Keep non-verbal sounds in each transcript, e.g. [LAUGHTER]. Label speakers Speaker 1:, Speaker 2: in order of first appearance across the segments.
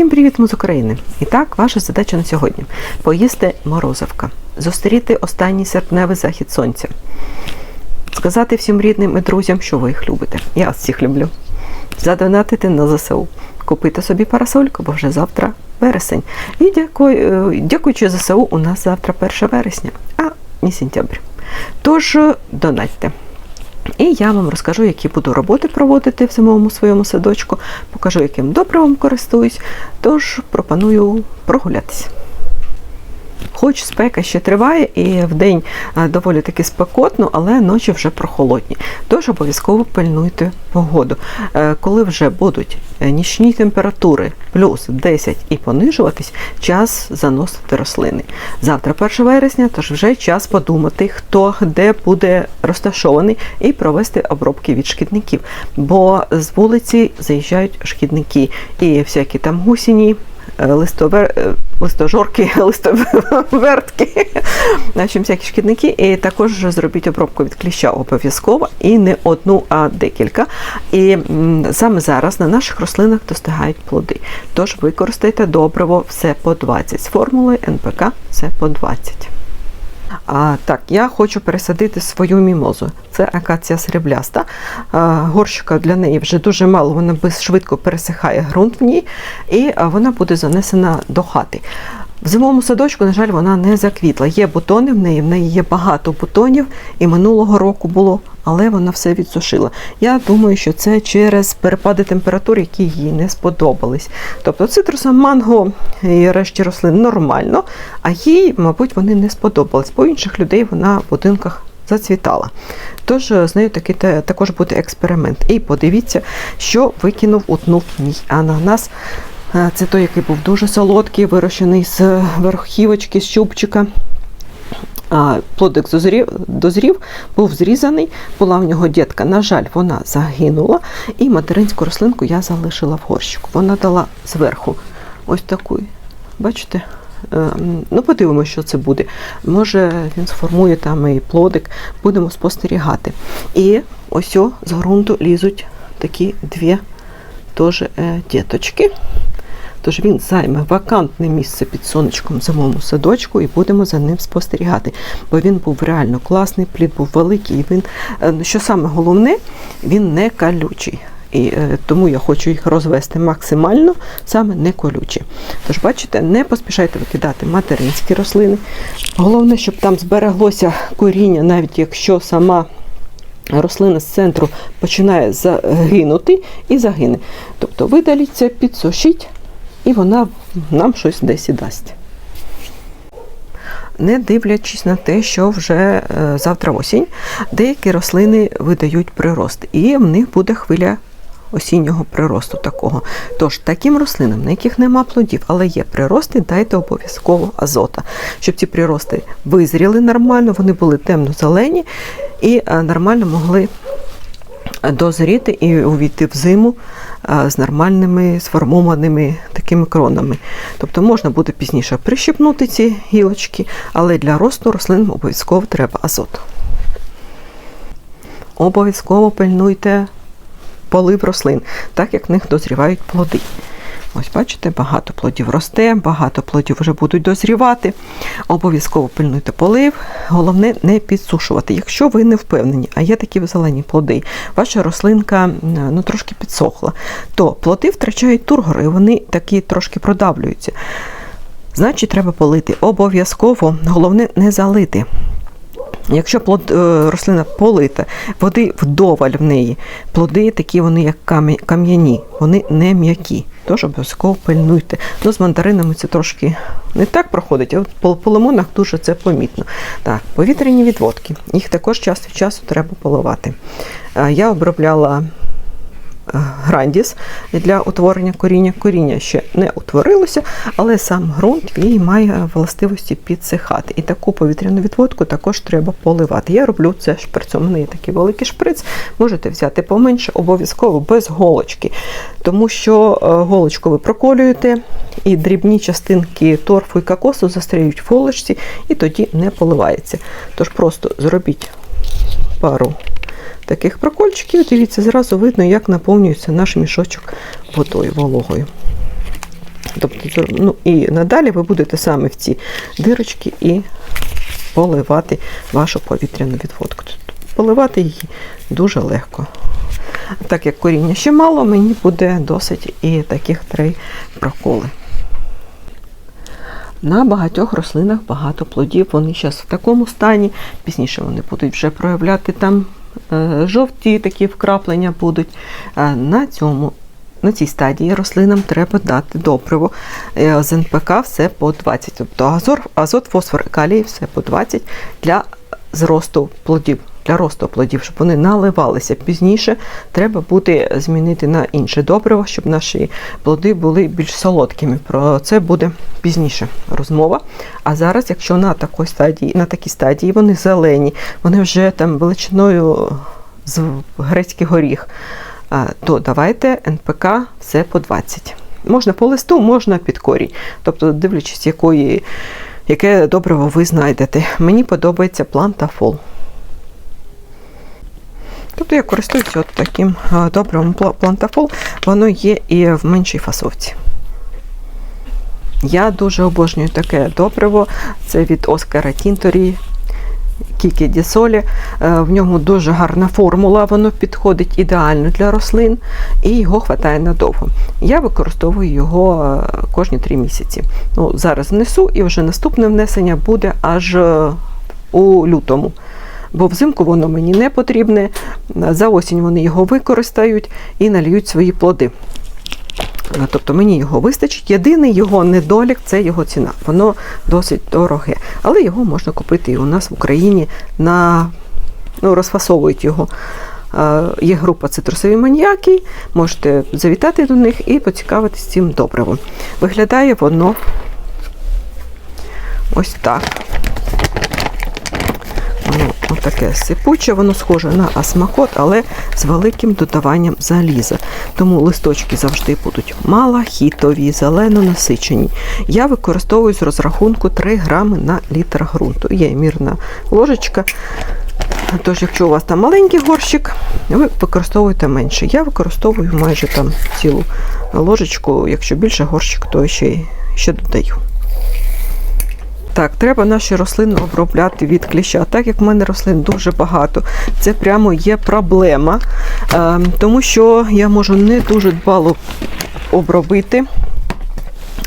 Speaker 1: Всім привіт ми з України! І так, ваша задача на сьогодні поїсти морозивка, зустріти останній серпневий захід сонця, сказати всім рідним і друзям, що ви їх любите. Я вас всіх люблю. Задонатити на ЗСУ, купити собі парасольку, бо вже завтра вересень. І дякую, е, дякуючи ЗСУ, у нас завтра 1 вересня, а не сентябрь. Тож е, донатьте. І я вам розкажу, які буду роботи проводити в зимовому своєму садочку, покажу, яким добривом користуюсь, тож пропоную прогулятися. Хоч спека ще триває, і в день е, доволі таки спекотно, але ночі вже прохолодні. Тож обов'язково пильнуйте погоду. Е, Коли вже будуть е, нічні температури плюс 10 і понижуватись, час заносити рослини. Завтра 1 вересня, тож вже час подумати, хто де буде розташований, і провести обробки від шкідників. Бо з вулиці заїжджають шкідники і всякі там гусіні. Листовер... е, листожорки, [LAUGHS] листовертки, наші всякі шкідники. І також зробіть обробку від кліща обов'язково і не одну, а декілька. І саме зараз на наших рослинах достигають плоди. Тож використайте добриво все по 20 з формулою НПК все по 20. А, так, я хочу пересадити свою мімозу. Це акація срібляста. Горщика для неї вже дуже мало, вона швидко пересихає ґрунт в ній, і вона буде занесена до хати. В зимовому садочку, на жаль, вона не заквітла. Є бутони в неї, в неї є багато бутонів, і минулого року було, але вона все відсушила. Я думаю, що це через перепади температур, які їй не сподобались. Тобто цитруса, манго і решті рослин нормально, а їй, мабуть, вони не сподобались. Бо інших людей вона в будинках зацвітала. Тож е, з нею такий також буде експеримент. І подивіться, що викинув утнув мій ананас. Е, Це той, який був дуже солодкий, вирощений з верхівочки, з чубчика. А, Плодик дозрів, дозрів, був зрізаний, була в нього дітка. На жаль, вона загинула, і материнську рослинку я залишила в горщику. Вона дала зверху ось таку. Бачите? Е, Ну, подивимося, що це буде. Може, він сформує там і плодик, будемо спостерігати. І ось о, з ґрунту лізуть такі дві теж е, діточки. Тож він займе вакантне місце під сонечком в зимовому садочку і будемо за ним спостерігати. Бо він був реально класний, плід був великий. Він, е, що саме головне, він не колючий. І е, тому я хочу їх розвести максимально, саме не колючі. Тож, бачите, не поспішайте викидати материнські рослини. Головне, щоб там збереглося коріння, навіть якщо сама рослина з центру починає загинути і загине. Тобто видаліть це, підсушіть, і вона нам щось десь і дасть. Не дивлячись на те, що вже е, завтра осінь, деякі рослини видають прирост, і в них буде хвиля осіннього приросту такого. Тож таким рослинам, на яких нема плодів, але є прирости, дайте обов'язково азота, щоб ці прирости визріли нормально, вони були темно-зелені і е, нормально могли дозріти і увійти в зиму з нормальними сформованими такими кронами. Тобто можна буде пізніше прищепнути ці гілочки, але для росту рослин обов'язково треба азот. Обов'язково пильнуйте полив рослин, так як в них дозрівають плоди. Ось, бачите, багато плодів росте, багато плодів вже будуть дозрівати. Обов'язково пильнуйте полив. Головне не підсушувати. Якщо ви не впевнені, а є такі зелені плоди, ваша рослинка ну, трошки підсохла, то плоди втрачають тургор, і вони такі трошки продавлюються. Значить, треба полити. Обов'язково, головне не залити. Якщо плод, е, рослина полита, води вдоволь в неї, плоди такі вони, як кам'яні, вони не м'які. Тож обов'язково пильнуйте. Ну, з мандаринами це трошки не так проходить, а по, по лимонах дуже це помітно. Так, повітряні відводки. Їх також час від часу треба поливати. Е, Я обробляла грандіс для утворення коріння. Коріння ще не утворилося, але сам ґрунт він має властивості підсихати. І таку повітряну відводку також треба поливати. Я роблю це шприцом. У мене такий великий шприц, можете взяти поменше, обов'язково без голочки. Тому що е, голочку ви проколюєте, і дрібні частинки торфу і кокосу застряють в голочці, і тоді не поливається. Тож просто зробіть пару таких прокольчиків. Дивіться, зразу видно, як наповнюється наш мішочок водою вологою. Тобто, ну, і надалі ви будете саме в ці дирочки і поливати вашу повітряну відводку. Поливати її дуже легко. Так як коріння ще мало, мені буде досить і таких три проколи. На багатьох рослинах багато плодів. Вони зараз в такому стані. Пізніше вони будуть вже проявляти там жовті такі вкраплення будуть. Е, на цьому на цій стадії рослинам треба дати добриво. Е, З НПК все по 20, тобто азот фосфор, калій все по 20 для зросту плодів. Для росту плодів, щоб вони наливалися пізніше, треба буде змінити на інше добриво, щоб наші плоди були більш солодкими. Про це буде пізніше розмова. А зараз, якщо на такій стадії, на такій стадії вони зелені, вони вже там величиною з грецький горіх, то давайте НПК все по 20. Можна по листу, можна під корінь. Тобто, дивлячись, якої, яке добриво ви знайдете. Мені подобається плантафол. Тобто я користуюся от таким а, добривом плантафол, воно є і в меншій фасовці. Я дуже обожнюю таке добриво. Це від Оскара Тінторі. Кікі Дісолі. Е, В ньому дуже гарна формула, воно підходить ідеально для рослин і його вистачає надовго. Я використовую його е, кожні три місяці. Ну, зараз внесу і вже наступне внесення буде аж е, у лютому. Бо взимку воно мені не потрібне. За осінь вони його використають і нальють свої плоди. Е, Тобто мені його вистачить. Єдиний його недолік це його ціна. Воно досить дороге. Але його можна купити і у нас в Україні на ну, розфасовують його. Е, Є група цитрусові маніяки, можете завітати до них і поцікавитись цим добривом. Виглядає воно ось так. Воно таке сипуче, воно схоже на асмакот, але з великим додаванням заліза. Тому листочки завжди будуть малахітові, зелено насичені. Я використовую з розрахунку 3 грами на літр ґрунту. Є мірна ложечка. Тож, якщо у вас там маленький горщик, ви використовуєте менше. Я використовую майже там цілу ложечку, якщо більше горщик, то ще, ще додаю. Так, треба наші рослини обробляти від кліща. Так як в мене рослин дуже багато, це прямо є проблема, е, тому що я можу не дуже дбало обробити.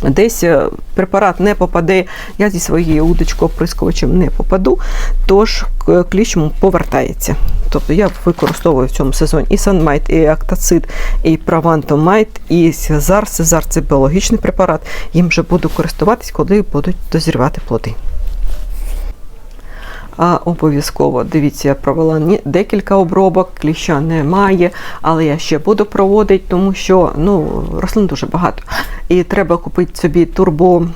Speaker 1: Десь е, препарат не попаде, я зі своєю удочкою оприскувачем не попаду, тож кліщ повертається. Тобто я використовую в цьому сезоні і санмайт, і актацид, і правантомайт, і сезар. Сезар це біологічний препарат. Їм вже буду користуватись, коли будуть дозрівати плоди. А обов'язково дивіться, я провела декілька обробок, кліща немає, але я ще буду проводити, тому що ну, рослин дуже багато. І треба купити собі турбо.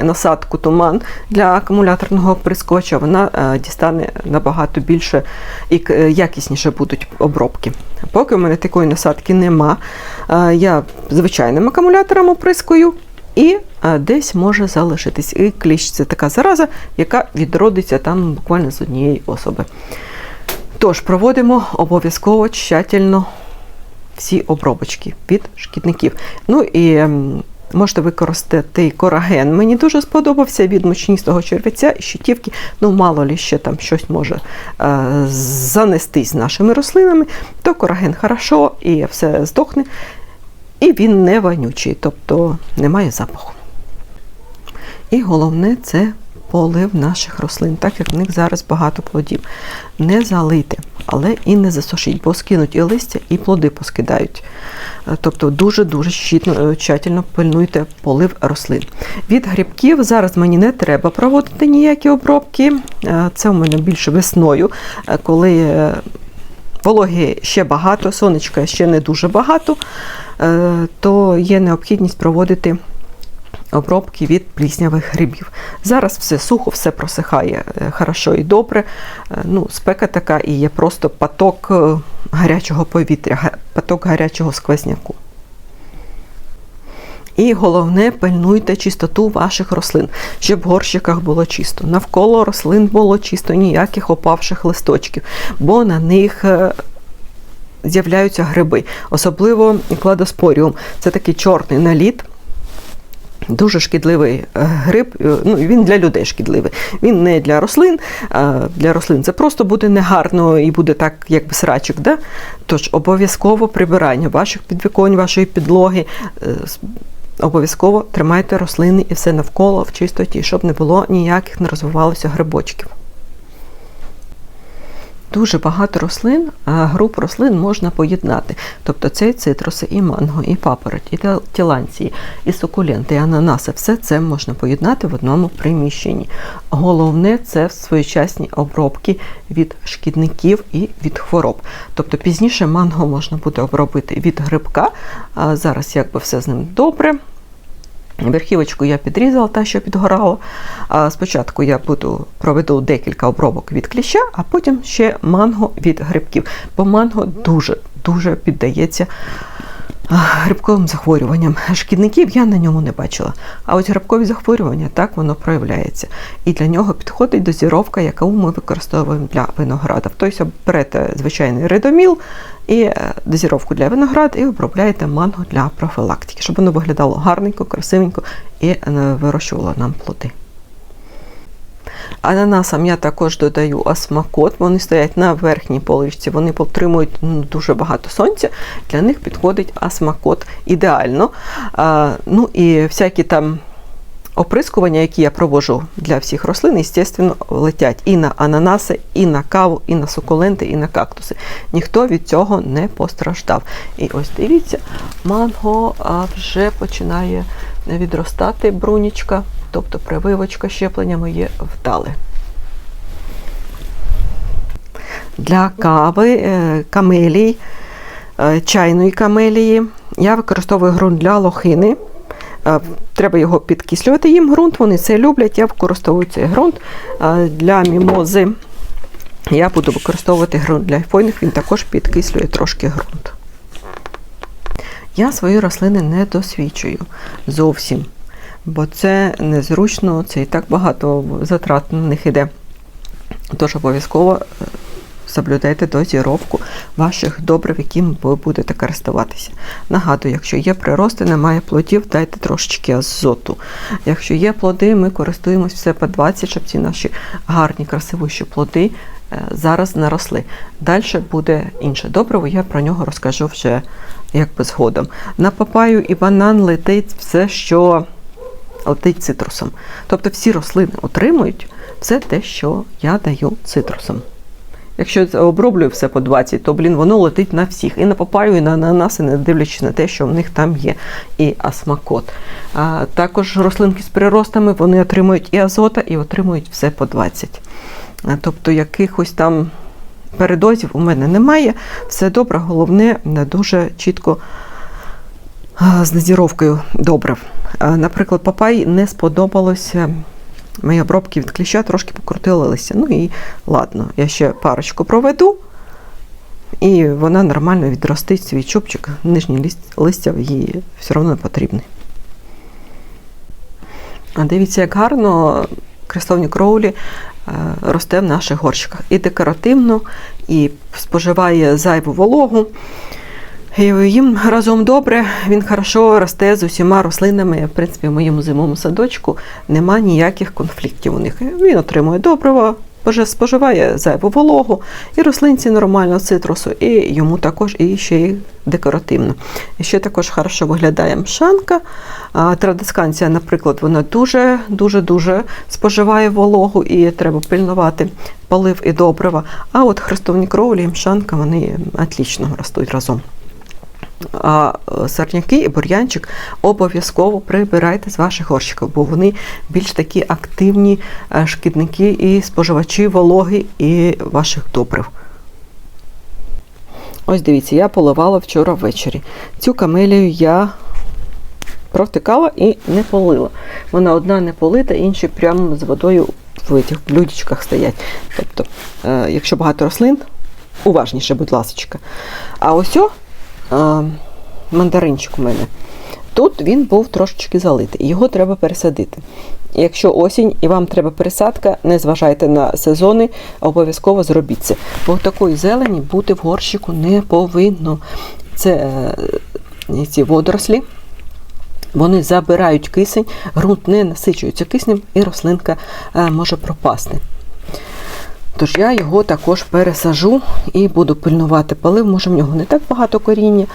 Speaker 1: Насадку туман для акумуляторного прискоча, вона е, дістане набагато більше і е, якісніше будуть обробки. Поки в мене такої насадки нема, е, я звичайним акумулятором оприскую і десь може залишитись. І кліщ це така зараза, яка відродиться там буквально з однієї особи. Тож проводимо обов'язково тщательно всі обробочки від шкідників. Ну і ем, можете використати кораген. Мені дуже сподобався від мучністого черв'яця і щитівки. Ну, мало лі ще там щось може е, занестись з нашими рослинами, то кораген хорошо і все здохне. І він не вонючий, тобто немає запаху. І головне це полив наших рослин, так як в них зараз багато плодів. Не залити, але і не засушіть, бо скинуть і листя, і плоди поскидають. Е, Тобто дуже-дуже щитно, е, тщательно пильнуйте полив рослин. Від грибків зараз мені не треба проводити ніякі обробки. Е, Це у мене більше весною, коли вологи ще багато, сонечка ще не дуже багато, е, то є необхідність проводити обробки від пліснявих грибів. Зараз все сухо, все просихає е, хорошо і добре. Е, Ну, спека така і є просто поток гарячого повітря, поток гарячого сквозняку. І головне, пильнуйте чистоту ваших рослин, щоб в горщиках було чисто. Навколо рослин було чисто, ніяких опавших листочків, бо на них е, з'являються гриби, особливо кладоспоріум. Це такий чорний наліт. Дуже шкідливий е, гриб, е, ну він для людей шкідливий. Він не для рослин. а Для рослин це просто буде негарно і буде так, як срачок. Да? Тож обов'язково прибирання ваших підвіконь, вашої підлоги. Обов'язково тримайте рослини і все навколо в чистоті, щоб не було ніяких не розвивалося грибочків. Дуже багато рослин, груп рослин можна поєднати. Тобто це і цитруси, і манго, і папороть, і тіланції, і сукуленти, і ананаси. Все це можна поєднати в одному приміщенні. Головне це своєчасні обробки від шкідників і від хвороб. Тобто пізніше манго можна буде обробити від грибка. Зараз якби все з ним добре. Верхівочку я підрізала, та, що підгорала. Спочатку я буду проведу декілька обробок від кліща, а потім ще манго від грибків. Бо манго дуже дуже піддається грибковим захворюванням. Шкідників я на ньому не бачила. А ось грибкові захворювання так воно проявляється. І для нього підходить дозіровка, яку ми використовуємо для винограда. Тобто берете звичайний редоміл і е, дозіровку для винограду і обробляєте манго для профілактики, щоб воно виглядало гарненько, красивенько і е, вирощувало нам плоди. Ананасам я також додаю осмакот. Вони стоять на верхній поличці, вони отримують ну, дуже багато сонця. Для них підходить асмакот ідеально. А, ну і всякі там оприскування, які я проводжу для всіх рослин, звісно, летять і на ананаси, і на каву, і на сукуленти, і на кактуси. Ніхто від цього не постраждав. І ось дивіться, манго вже починає відростати брунічка, тобто прививочка щеплення моє вдале. Для кави, е, камелій, е, чайної камелії я використовую ґрунт для лохини. Треба його підкислювати їм ґрунт, вони це люблять. Я використовую цей ґрунт для мімози. Я буду використовувати ґрунт для айфойних, він також підкислює трошки ґрунт. Я свої рослини не досвідчую зовсім, бо це незручно, це і так багато затрат на них іде. Тож обов'язково е, соблюдайте дозіровку ваших добрив, яким ви будете користуватися. Нагадую, якщо є прирости, немає плодів, дайте трошечки азоту. Якщо є плоди, ми користуємось все по 20, щоб ці наші гарні, красивіші плоди е, зараз наросли. Далі буде інше добриво, я про нього розкажу вже якби згодом. На папаю і банан летить все, що летить цитрусом. Тобто всі рослини отримують все те, що я даю цитрусом. Якщо оброблюю все по 20, то блін, воно летить на всіх. І на папаю, і на ананаси, не дивлячись на те, що в них там є і асмакот. А, також рослинки з приростами вони отримують і азота, і отримують все по 20. А, тобто якихось там передозів у мене немає. Все добре, головне, не дуже чітко з дозіровкою добрив. Наприклад, папай не сподобалося. Мої обробки від кліща трошки покрутили листя. Ну і ладно, я ще парочку проведу, і вона нормально відростить свій чубчик. Нижній листя їй все одно не потрібний. А дивіться, як гарно крестовні кроулі е, росте в наших горщиках. І декоративно, і споживає зайву вологу. Їм разом добре, він хорошо росте з усіма рослинами. В принципі, в моєму зимовому садочку нема ніяких конфліктів у них. Він отримує добриво, боже, споживає зайву вологу, і рослинці нормально цитрусу, і йому також і ще й декоративно. І ще також хорошо виглядає мшанка. Традисканція, наприклад, вона дуже дуже дуже споживає вологу і треба пильнувати полив і добрива. А от хрестовні кровлі і мшанка вони отлично ростуть разом. А е, сорняки і бур'янчик обов'язково прибирайте з ваших горщиків, бо вони більш такі активні е, шкідники і споживачі вологи і ваших добрив. Ось дивіться, я поливала вчора ввечері. Цю камелію я провтикала і не полила. Вона одна не полита, інші прямо з водою в цих блюдечках стоять. Тобто, е, якщо багато рослин, уважніше, будь ласка. А ось о, мандаринчик у мене. Тут він був трошечки залитий, його треба пересадити. Якщо осінь і вам треба пересадка, не зважайте на сезони, обов'язково зробіть це. Бо такої зелені бути в горщику не повинно. Це е, ці водорослі, Вони забирають кисень, ґрунт не насичується киснем і рослинка е, може пропасти. Тож я його також пересажу і буду пильнувати полив. Може, в нього не так багато коріння,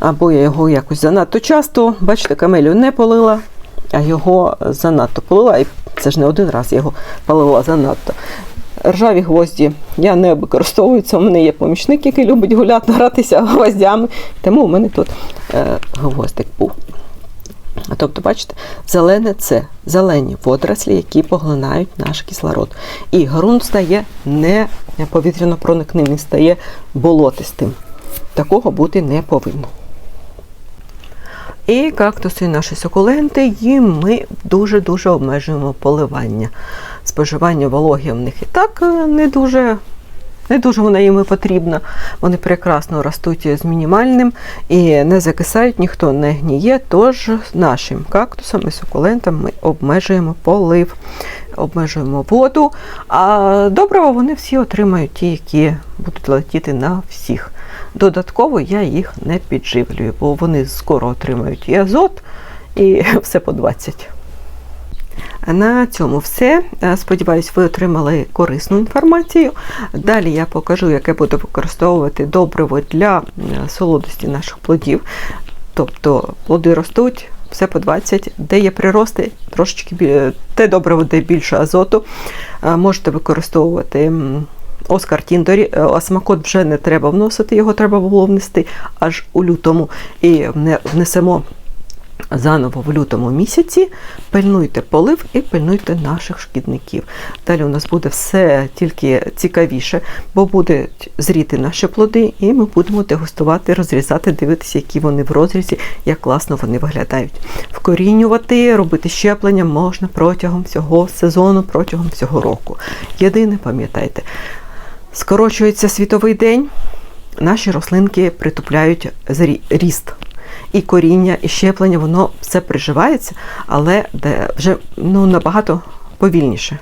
Speaker 1: або я його якось занадто часто, бачите, камелію не полила, а його занадто полила. І це ж не один раз я його полила занадто. Ржаві гвозді я не використовую. Це у мене є помічник, який любить гуляти, гратися гвоздями. Тому у мене тут е, гвоздик був. Тобто, бачите, зелене це зелені водорослі, які поглинають наш кислород. І ґрунт стає не повітряно проникним, стає болотистим. Такого бути не повинно. І кактуси, наші сукуленти, їм ми дуже-дуже обмежуємо поливання. Споживання вологи в них і так е, не дуже. Не дуже вона їм і потрібна. Вони прекрасно ростуть з мінімальним і не закисають, ніхто не гніє. Тож нашим кактусам і сукулентам ми обмежуємо полив, обмежуємо воду. А добрива вони всі отримають ті, які будуть летіти на всіх. Додатково я їх не підживлюю, бо вони скоро отримають і азот, і [LAUGHS] все по 20. На цьому все. Е, Сподіваюсь, ви отримали корисну інформацію. Далі я покажу, яке буду використовувати добриво для е, солодості наших плодів. Тобто плоди ростуть, все по 20, де є прирости, трошечки те добриво, де більше азоту. Е, Можете використовувати. Оскар Тіндорі, осмакот вже не треба вносити, його треба було внести аж у лютому. І внесемо заново в лютому місяці. Пильнуйте полив і пильнуйте наших шкідників. Далі у нас буде все тільки цікавіше, бо будуть зріти наші плоди, і ми будемо дегустувати, розрізати, дивитися, які вони в розрізі, як класно вони виглядають. Вкорінювати, робити щеплення можна протягом всього сезону, протягом всього року. Єдине, пам'ятайте, скорочується світовий день, наші рослинки притупляють ріст. І коріння, і щеплення, воно все приживається, але вже ну, набагато повільніше.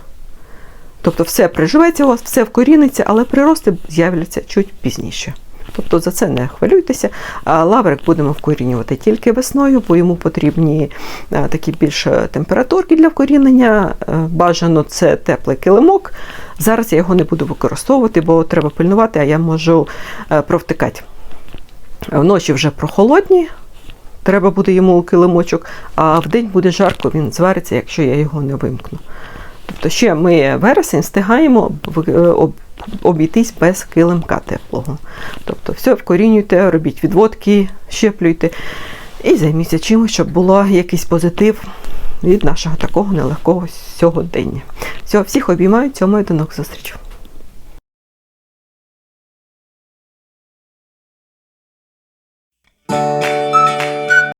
Speaker 1: Тобто все приживеться у вас, все вкоріниться, але прирости з'являться чуть пізніше. Тобто за це не хвилюйтеся. Лаврик будемо вкорінювати тільки весною, бо йому потрібні е, такі більш температурки для вкорінення. Е, Бажано це теплий килимок. Зараз я його не буду використовувати, бо треба пильнувати, а я можу е, провтикати. Вночі вже прохолодні, треба буде йому килимочок, а вдень буде жарко, він звариться, якщо я його не вимкну. Тобто ще ми вересень встигаємо е, об- обійтись без килимка теплого. Тобто все вкорінюйте, робіть відводки, щеплюйте і займіться чимось, щоб було якийсь позитив від нашого такого нелегкого сьогодення. Все, всіх обіймаю, цьому до нових зустрічей.